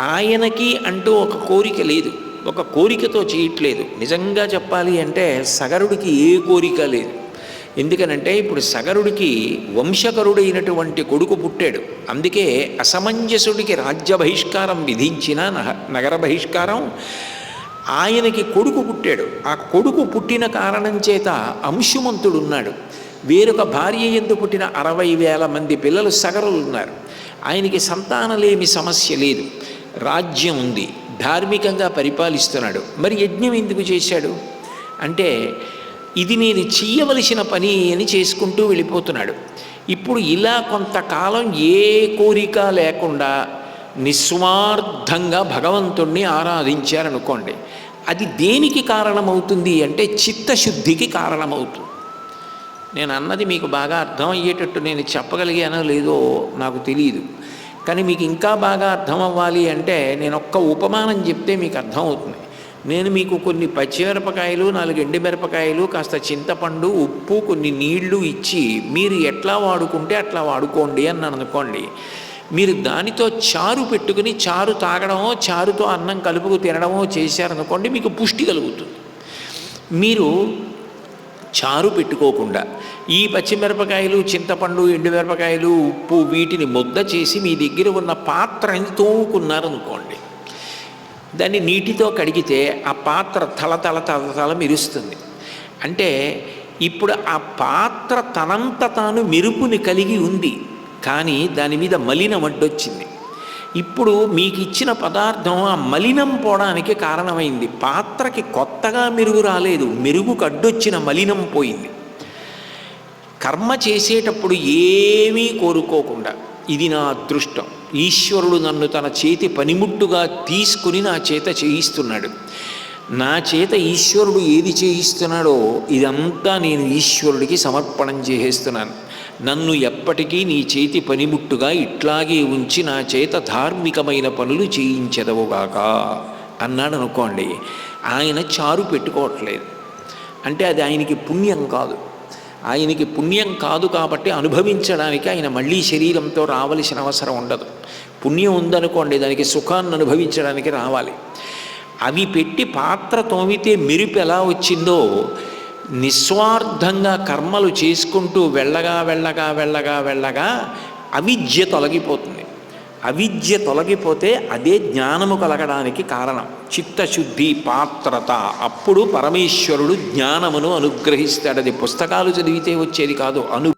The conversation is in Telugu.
ఆయనకి అంటూ ఒక కోరిక లేదు. ఒక కోరికతో చేయట్లేదు. నిజంగా చెప్పాలి అంటే సగరుడికి ఏ కోరిక లేదు. ఎందుకనంటే ఇప్పుడు సగరుడికి వంశకరుడైనటువంటి కొడుకు పుట్టాడు. అందుకే అసమంజసుడికి రాజ్య బహిష్కారం విధించిన నగర బహిష్కారం ఆయనకి కొడుకు పుట్టాడు. ఆ కొడుకు పుట్టిన కారణం చేత అంశుమంతుడున్నాడు. వేరొక భార్య ఎందు పుట్టిన అరవై వేల మంది పిల్లలు సగరులు ఉన్నారు ఆయనకి సంతానలేమి సమస్య లేదు. రాజ్యం ఉంది. ధార్మికంగా పరిపాలిస్తున్నాడు. మరి యజ్ఞం ఎందుకు చేశాడు? అంటే ఇది నేను చేయవలసిన పని అని చేసుకుంటూ వెళ్ళిపోతున్నాడు. ఇప్పుడు ఇలా కొంతకాలం ఏ కోరిక లేకుండా నిస్వార్థంగా భగవంతుణ్ణి ఆరాధించారనుకోండి. అది దేనికి కారణమవుతుంది అంటే చిత్తశుద్ధికి కారణమవుతుంది. నేను అన్నది మీకు బాగా అర్థం అయ్యేటట్టు నేను చెప్పగలిగానో లేదో నాకు తెలియదు కానీ మీకు ఇంకా బాగా అర్థం అవ్వాలి అంటే నేను ఒక్క ఉపమానం చెప్తే మీకు అర్థం అవుతుంది నేను మీకు కొన్ని పచ్చిమిరపకాయలు నాలుగు ఎండుమిరపకాయలు కాస్త చింతపండు ఉప్పు కొన్ని నీళ్ళు ఇచ్చి మీరు ఎట్లా వాడుకుంటే అట్లా వాడుకోండి అని అనుకోండి. మీరు దానితో చారు పెట్టుకుని చారు తాగడమో చారుతో అన్నం కలుపుకు తినడమో చేశారనుకోండి మీకు పుష్టి కలుగుతుంది. మీరు చారు పెట్టుకోకుండా ఈ పచ్చిమిరపకాయలు చింతపండు ఎండుమిరపకాయలు ఉప్పు వీటిని ముద్ద చేసి మీ దగ్గర ఉన్న పాత్రని తోముకున్నారనుకోండి దాన్ని నీటితో కడిగితే ఆ పాత్ర తల తల తల తల మెరుస్తుంది. అంటే ఇప్పుడు ఆ పాత్ర తనంత తాను మెరుపుని కలిగి ఉంది కానీ దాని మీద మలినం అడ్డొచ్చింది ఇప్పుడు మీకు ఇచ్చిన పదార్థం ఆ మలినం పోవడానికి కారణమైంది. పాత్రకి కొత్తగా మెరుగు రాలేదు. మెరుగుకు అడ్డొచ్చిన మలినం పోయింది. కర్మ చేసేటప్పుడు ఏమీ కోరుకోకుండా ఇది నా అదృష్టం. ఈశ్వరుడు నన్ను తన చేతి పనిముట్టుగా తీసుకుని నా చేత చేయిస్తున్నాడు. నా చేత ఈశ్వరుడు ఏది చేయిస్తున్నాడో ఇదంతా నేను ఈశ్వరుడికి సమర్పణం చేసేస్తున్నాను. నన్ను ఎప్పటికీ నీ చేతి పనిముట్టుగా ఇట్లాగే ఉంచి నా చేత ధార్మికమైన పనులు చేయించదవుగాక అన్నాడు అనుకోండి. ఆయన చారు పెట్టుకోవట్లేదు. అంటే అది ఆయనకి పుణ్యం కాదు. ఆయనకి పుణ్యం కాదు కాబట్టి అనుభవించడానికి ఆయన మళ్ళీ శరీరంతో రావలసిన అవసరం ఉండదు. పుణ్యం ఉందనుకోండి దానికి సుఖాన్ని అనుభవించడానికి రావాలి. అవి పెట్టి పాత్ర తోమితే మెరుపు ఎలా వచ్చిందో నిస్వార్థంగా కర్మలు చేసుకుంటూ వెళ్ళగా వెళ్ళగా వెళ్ళగా వెళ్ళగా అవిద్య తొలగిపోతుంది. అవిద్య తొలగిపోతే అదే జ్ఞానము కలగడానికి కారణం. చిత్తశుద్ధి పాత్రత. అప్పుడు పరమేశ్వరుడు జ్ఞానమును అనుగ్రహిస్తాడు. అది పుస్తకాలు చదివితే వచ్చేది కాదు. అను